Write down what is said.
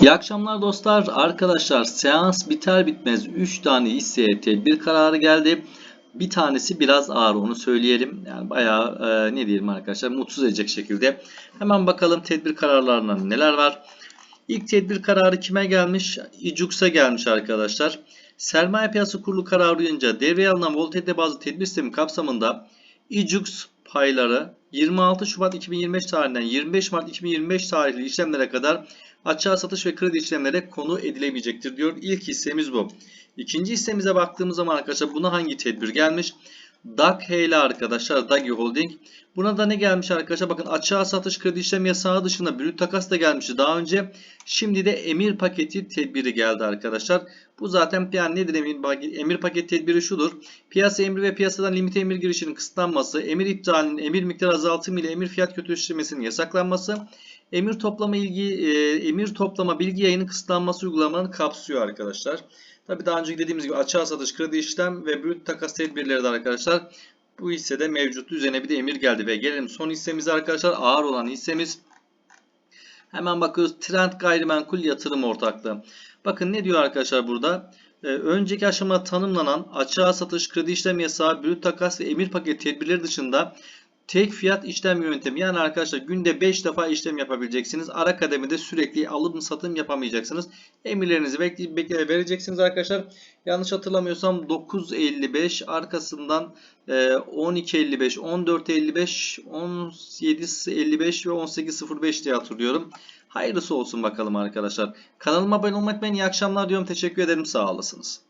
İyi akşamlar dostlar. Arkadaşlar seans biter bitmez 3 tane hisseye tedbir kararı geldi. Bir tanesi biraz ağır onu söyleyelim. Yani bayağı e, ne diyelim arkadaşlar mutsuz edecek şekilde. Hemen bakalım tedbir kararlarında neler var. İlk tedbir kararı kime gelmiş? İCUX'a gelmiş arkadaşlar. Sermaye Piyasası Kurulu kararı uyunca devreye alınan volatilite bazlı tedbir sistemi kapsamında İCUX payları 26 Şubat 2025 tarihinden 25 Mart 2025 tarihli işlemlere kadar açığa satış ve kredi işlemlere konu edilemeyecektir diyor. İlk hissemiz bu. İkinci hissemize baktığımız zaman arkadaşlar buna hangi tedbir gelmiş? DAG ile arkadaşlar Dagi Holding. Buna da ne gelmiş arkadaşlar? Bakın açığa satış kredi işlem yasağı dışında brüt takas da gelmişti daha önce. Şimdi de emir paketi tedbiri geldi arkadaşlar. Bu zaten yani nedir emir, emir paket tedbiri şudur. Piyasa emri ve piyasadan limit emir girişinin kısıtlanması, emir iptalinin, emir miktar azaltımı ile emir fiyat kötüleştirmesinin yasaklanması, emir toplama ilgi e, emir toplama bilgi yayının kısıtlanması uygulamalarını kapsıyor arkadaşlar. Tabi daha önce dediğimiz gibi açığa satış, kredi işlem ve brüt takas tedbirleri de arkadaşlar bu hissede mevcut. Üzerine bir de emir geldi ve gelelim son hissemize arkadaşlar. Ağır olan hissemiz. Hemen bakıyoruz. Trend gayrimenkul yatırım ortaklığı. Bakın ne diyor arkadaşlar burada? Ee, önceki aşamada tanımlanan açığa satış, kredi işlem yasağı, brüt takas ve emir paket tedbirleri dışında tek fiyat işlem yöntemi. Yani arkadaşlar günde 5 defa işlem yapabileceksiniz. Ara kademede sürekli alım satım yapamayacaksınız. Emirlerinizi bekleyip bekle vereceksiniz arkadaşlar. Yanlış hatırlamıyorsam 9.55 arkasından e, 12.55, 14.55, 17.55 ve 18.05 diye hatırlıyorum. Hayırlısı olsun bakalım arkadaşlar. Kanalıma abone olmayı unutmayın. İyi akşamlar diyorum. Teşekkür ederim. Sağ olasınız.